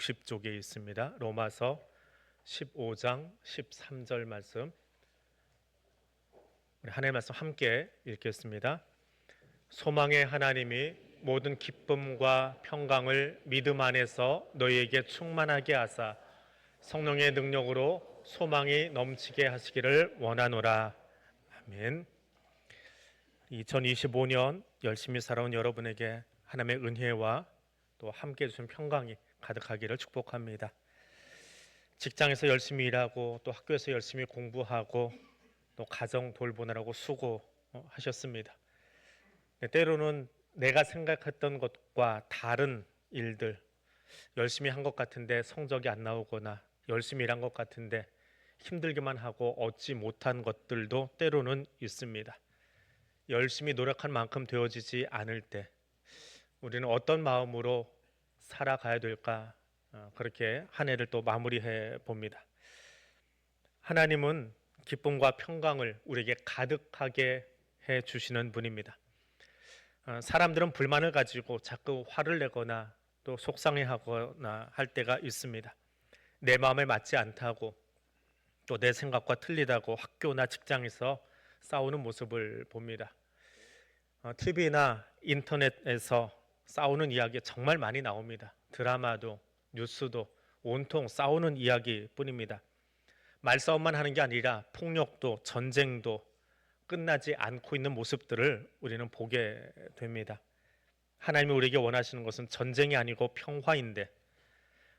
60쪽에 있습니다. 로마서 15장 13절 말씀. 우리 하나님의 말씀 함께 읽겠습니다. 소망의 하나님이 모든 기쁨과 평강을 믿음 안에서 너희에게 충만하게 하사 성령의 능력으로 소망이 넘치게 하시기를 원하노라. 아멘. 2025년 열심히 살아온 여러분에게 하나님의 은혜와 또 함께 해주신 평강이 가득하기를 축복합니다. 직장에서 열심히 일하고 또 학교에서 열심히 공부하고 또 가정 돌보느라고 수고하셨습니다. 네, 때로는 내가 생각했던 것과 다른 일들 열심히 한 것 같은데 성적이 안 나오거나 열심히 일한 것 같은데 힘들기만 하고 얻지 못한 것들도 때로는 있습니다. 열심히 노력한 만큼 되어지지 않을 때 우리는 어떤 마음으로 살아가야 될까 어, 그렇게 한 해를 또 마무리해 봅니다. 하나님은 기쁨과 평강을 우리에게 가득하게 해 주시는 분입니다. 어, 사람들은 불만을 가지고 자꾸 화를 내거나 또 속상해하거나 할 때가 있습니다. 내 마음에 맞지 않다고 또 내 생각과 틀리다고 학교나 직장에서 싸우는 모습을 봅니다. 어, TV나 인터넷에서 싸우는 이야기 정말 많이 나옵니다. 드라마도 뉴스도 온통 싸우는 이야기뿐입니다. 말싸움만 하는 게 아니라 폭력도 전쟁도 끝나지 않고 있는 모습들을 우리는 보게 됩니다. 하나님이 우리에게 원하시는 것은 전쟁이 아니고 평화인데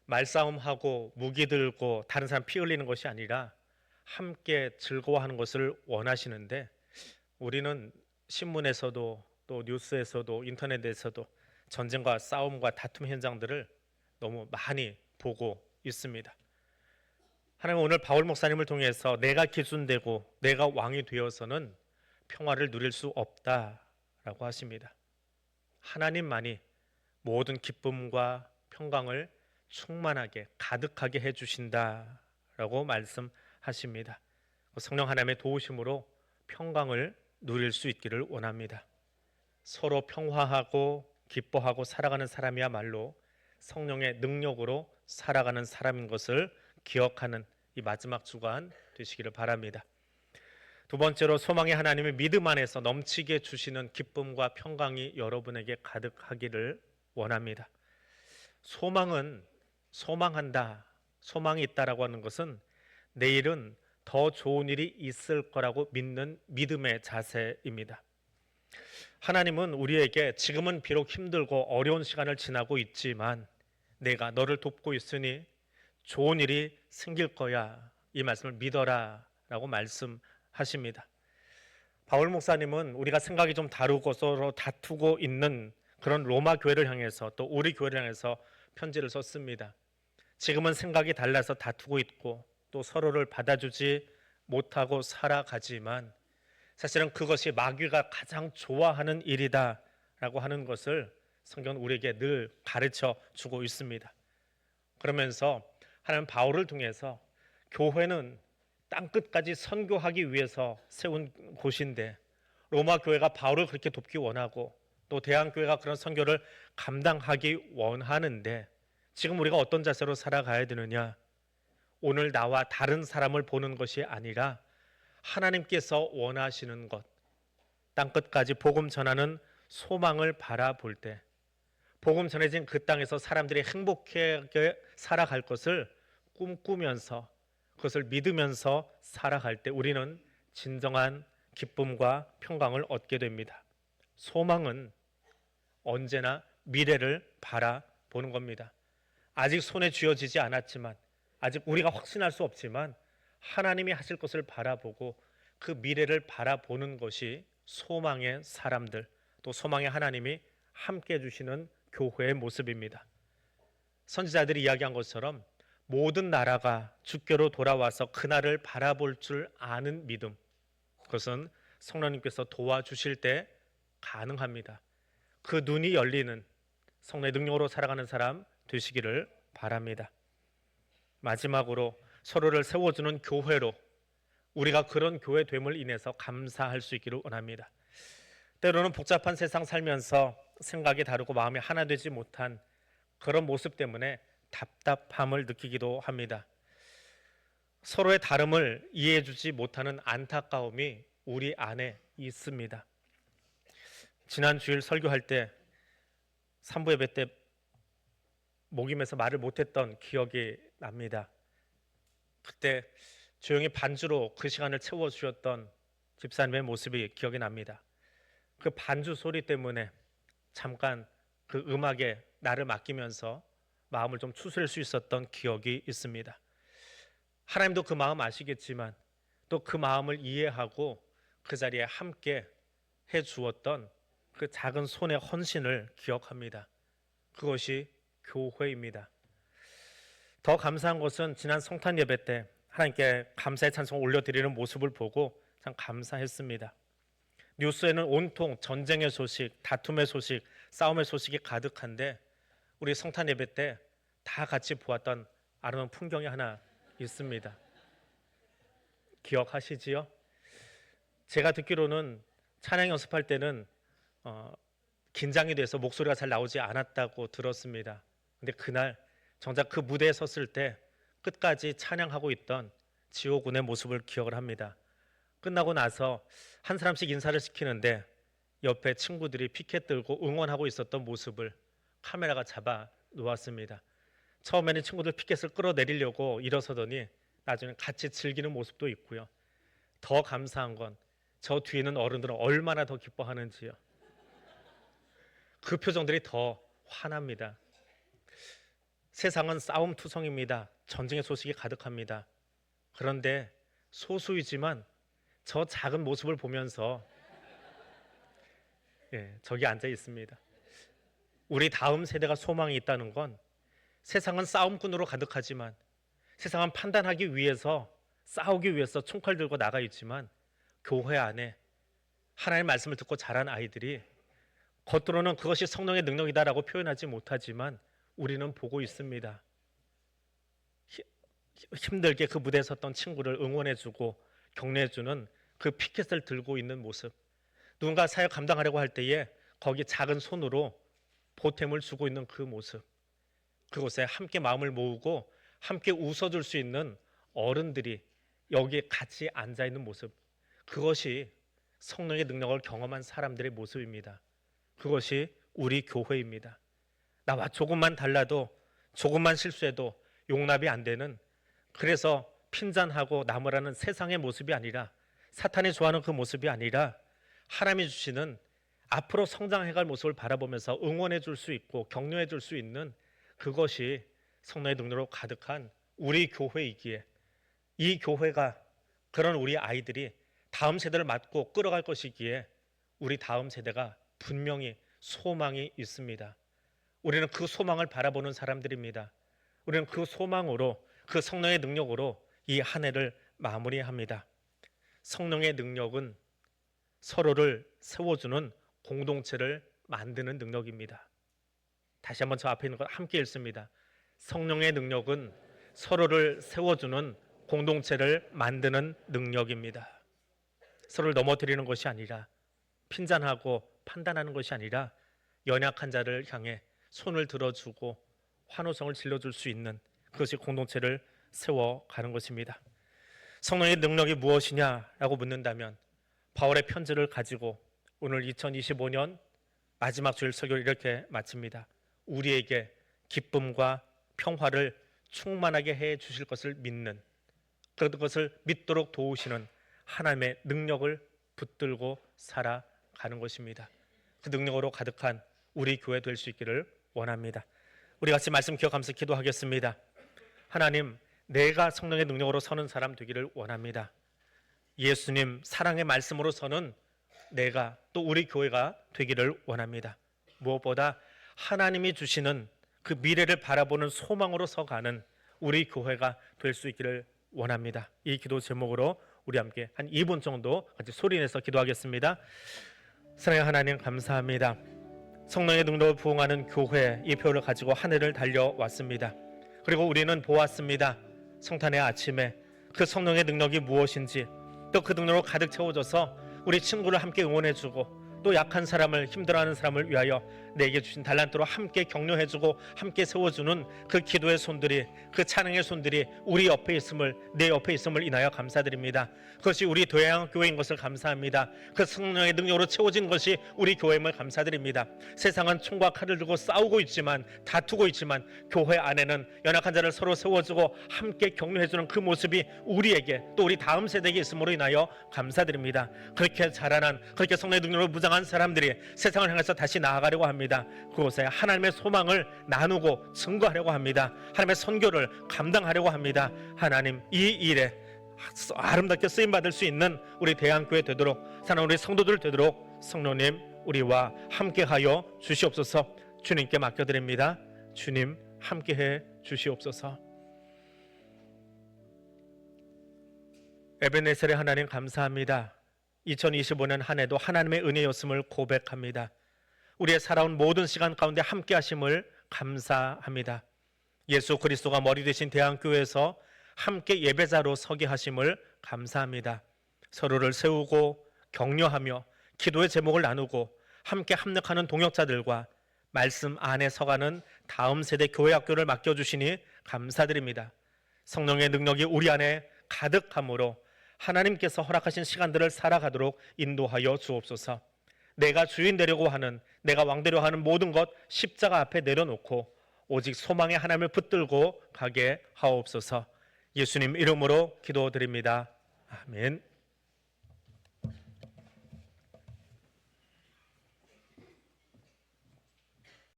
말싸움하고 무기 들고 다른 사람 피 흘리는 것이 아니라 함께 즐거워하는 것을 원하시는데 우리는 신문에서도 또 뉴스에서도 인터넷에서도 전쟁과 싸움과 다툼 현장들을 너무 많이 보고 있습니다. 하나님 오늘 바울 목사님을 통해서 내가 기준되고 내가 왕이 되어서는 평화를 누릴 수 없다라고 하십니다. 하나님만이 모든 기쁨과 평강을 충만하게 가득하게 해 주신다라고 말씀하십니다. 성령 하나님의 도우심으로 평강을 누릴 수 있기를 원합니다. 서로 평화하고 기뻐하고 살아가는 사람이야말로 성령의 능력으로 살아가는 사람인 것을 기억하는 이 마지막 주간 되시기를 바랍니다. 두 번째로 소망의 하나님의 믿음 안에서 넘치게 주시는 기쁨과 평강이 여러분에게 가득하기를 원합니다. 소망은 소망한다, 소망이 있다라고 하는 것은 내일은 더 좋은 일이 있을 거라고 믿는 믿음의 자세입니다. 하나님은 우리에게 지금은 비록 힘들고 어려운 시간을 지나고 있지만 내가 너를 돕고 있으니 좋은 일이 생길 거야. 이 말씀을 믿어라. 라고 말씀하십니다. 바울 목사님은 우리가 생각이 좀 다르고 서로 다투고 있는 그런 로마 교회를 향해서 또 우리 교회를 향해서 편지를 썼습니다. 지금은 생각이 달라서 다투고 있고 또 서로를 받아주지 못하고 살아가지만 사실은 그것이 마귀가 가장 좋아하는 일이다라고 하는 것을 성경은 우리에게 늘 가르쳐 주고 있습니다. 그러면서 하나님 바울을 통해서 교회는 땅 끝까지 선교하기 위해서 세운 곳인데 로마 교회가 바울을 그렇게 돕기 원하고 또 대한 교회가 그런 선교를 감당하기 원하는데 지금 우리가 어떤 자세로 살아가야 되느냐? 오늘 나와 다른 사람을 보는 것이 아니라 하나님께서 원하시는 것, 땅 끝까지 복음 전하는 소망을 바라볼 때, 복음 전해진 그 땅에서 사람들이 행복하게 살아갈 것을 꿈꾸면서 그것을 믿으면서 살아갈 때 우리는 진정한 기쁨과 평강을 얻게 됩니다. 소망은 언제나 미래를 바라보는 겁니다. 아직 손에 쥐어지지 않았지만, 아직 우리가 확신할 수 없지만, 하나님이 하실 것을 바라보고 그 미래를 바라보는 것이 소망의 사람들 또 소망의 하나님이 함께 해주시는 교회의 모습입니다. 선지자들이 이야기한 것처럼 모든 나라가 주께로 돌아와서 그날을 바라볼 줄 아는 믿음 그것은 성령님께서 도와주실 때 가능합니다. 그 눈이 열리는 성령의 능력으로 살아가는 사람 되시기를 바랍니다. 마지막으로 서로를 세워주는 교회로 우리가 그런 교회 됨을 인해서 감사할 수 있기를 원합니다. 때로는 복잡한 세상 살면서 생각이 다르고 마음이 하나 되지 못한 그런 모습 때문에 답답함을 느끼기도 합니다. 서로의 다름을 이해해주지 못하는 안타까움이 우리 안에 있습니다. 지난 주일 설교할 때 3부 예배 때 목임에서 말을 못했던 기억이 납니다. 그때 조용히 반주로 그 시간을 채워 주셨던 집사님의 모습이 기억이 납니다. 그 반주 소리 때문에 잠깐 그 음악에 나를 맡기면서 마음을 좀 추스릴 수 있었던 기억이 있습니다. 하나님도 그 마음 아시겠지만 또 그 마음을 이해하고 그 자리에 함께 해 주었던 그 작은 손의 헌신을 기억합니다. 그것이 교회입니다. 더 감사한 것은 지난 성탄 예배 때 하나님께 감사의 찬송을 올려드리는 모습을 보고 참 감사했습니다. 뉴스에는 온통 전쟁의 소식, 다툼의 소식, 싸움의 소식이 가득한데 우리 성탄 예배 때 다 같이 보았던 아름다운 풍경이 하나 있습니다. 기억하시지요? 제가 듣기로는 찬양 연습할 때는 어, 긴장이 돼서 목소리가 잘 나오지 않았다고 들었습니다. 근데 그날 정작 그 무대에 섰을 때 끝까지 찬양하고 있던 지호군의 모습을 기억을 합니다. 끝나고 나서 한 사람씩 인사를 시키는데 옆에 친구들이 피켓 들고 응원하고 있었던 모습을 카메라가 잡아 놓았습니다. 처음에는 친구들 피켓을 끌어내리려고 일어서더니 나중에 같이 즐기는 모습도 있고요. 더 감사한 건 저 뒤에는 어른들은 얼마나 더 기뻐하는지요. 그 표정들이 더 환합니다. 세상은 싸움 투성입니다. 전쟁의 소식이 가득합니다. 그런데 소수이지만 저 작은 모습을 보면서 예, 저기 앉아 있습니다. 우리 다음 세대가 소망이 있다는 건 세상은 싸움꾼으로 가득하지만 세상은 판단하기 위해서 싸우기 위해서 총칼 들고 나가 있지만 교회 안에 하나님의 말씀을 듣고 자란 아이들이 겉으로는 그것이 성령의 능력이다라고 표현하지 못하지만 우리는 보고 있습니다. 히- 힘들게 그 무대에 섰던 친구를 응원해주고 격려해주는 그 피켓을 들고 있는 모습. 누군가 사역 감당하려고 할 때에 거기 작은 손으로 보탬을 주고 있는 그 모습. 그곳에 함께 마음을 모으고 함께 웃어줄 수 있는 어른들이 여기에 같이 앉아 있는 모습. 그것이 성령의 능력을 경험한 사람들의 모습입니다. 그것이 우리 교회입니다. 나와 조금만 달라도 조금만 실수해도 용납이 안 되는 그래서 핀잔하고 나무라는 세상의 모습이 아니라 사탄이 좋아하는 그 모습이 아니라 하나님이 주시는 앞으로 성장해갈 모습을 바라보면서 응원해 줄 수 있고 격려해 줄 수 있는 그것이 성령의 능력으로 가득한 우리 교회이기에 이 교회가 그런 우리 아이들이 다음 세대를 맡고 끌어갈 것이기에 우리 다음 세대가 분명히 소망이 있습니다. 우리는 그 소망을 바라보는 사람들입니다. 우리는 그 소망으로 그 성령의 능력으로 이 한 해를 마무리합니다. 성령의 능력은 서로를 세워주는 공동체를 만드는 능력입니다. 다시 한번 저 앞에 있는 것 함께 읽습니다. 성령의 능력은 서로를 세워주는 공동체를 만드는 능력입니다. 서로를 넘어뜨리는 것이 아니라 핀잔하고 판단하는 것이 아니라 연약한 자를 향해 손을 들어주고 환호성을 질러줄 수 있는 그것이 공동체를 세워가는 것입니다. 성령의 능력이 무엇이냐라고 묻는다면 바울의 편지를 가지고 오늘 2025년 마지막 주일 설교를 이렇게 마칩니다. 우리에게 기쁨과 평화를 충만하게 해 주실 것을 믿는 그것을 믿도록 도우시는 하나님의 능력을 붙들고 살아가는 것입니다. 그 능력으로 가득한 우리 교회 될 수 있기를 원합니다. 우리 같이 말씀 기억하면서 기도하겠습니다. 하나님, 내가 성령의 능력으로 서는 사람 되기를 원합니다. 예수님 사랑의 말씀으로 서는 내가 또 우리 교회가 되기를 원합니다. 무엇보다 하나님이 주시는 그 미래를 바라보는 소망으로 서가는 우리 교회가 될 수 있기를 원합니다. 이 기도 제목으로 우리 함께 한 2분 정도 같이 소리내서 기도하겠습니다. 사랑의 하나님 감사합니다. 성령의 능력을 부응하는 교회 이 표를 가지고 한 해를 달려왔습니다. 그리고 우리는 보았습니다. 성탄의 아침에 그 성령의 능력이 무엇인지 또 그 능력으로 가득 채워져서 우리 친구를 함께 응원해주고 또 약한 사람을 힘들어하는 사람을 위하여 내게 주신 달란트로 함께 격려해주고 함께 세워주는 그 기도의 손들이 그 찬양의 손들이 우리 옆에 있음을 내 옆에 있음을 인하여 감사드립니다. 그것이 우리 도양 교회인 것을 감사합니다. 그 성령의 능력으로 채워진 것이 우리 교회임을 감사드립니다. 세상은 총과 칼을 들고 싸우고 있지만 다투고 있지만 교회 안에는 연약한 자를 서로 세워주고 함께 격려해주는 그 모습이 우리에게 또 우리 다음 세대에게 있음으로 인하여 감사드립니다. 그렇게 자라난 그렇게 성령의 능력으로 무장한 사람들이 세상을 향해서 다시 나아가려고 합니다. 그곳에 하나님의 소망을 나누고 증거하려고 합니다. 하나님의 선교를 감당하려고 합니다. 하나님 이 일에 아름답게 쓰임 받을 수 있는 우리 대한교회 되도록 사는 우리 성도들 되도록 성령님 우리와 함께하여 주시옵소서. 주님께 맡겨드립니다. 주님 함께해 주시옵소서. 에베네셀의 하나님 감사합니다. 2025년 한 해도 하나님의 은혜였음을 고백합니다. 우리의 살아온 모든 시간 가운데 함께 하심을 감사합니다. 예수 그리스도가 머리 되신 대한교회에서 함께 예배자로 서게 하심을 감사합니다. 서로를 세우고 격려하며 기도의 제목을 나누고 함께 합력하는 동역자들과 말씀 안에 서가는 다음 세대 교회 학교를 맡겨주시니 감사드립니다. 성령의 능력이 우리 안에 가득함으로 하나님께서 허락하신 시간들을 살아가도록 인도하여 주옵소서. 내가 주인 되려고 하는 내가 왕 되려 하는 모든 것 십자가 앞에 내려놓고 오직 소망의 하나님을 붙들고 가게 하옵소서. 예수님 이름으로 기도드립니다. 아멘.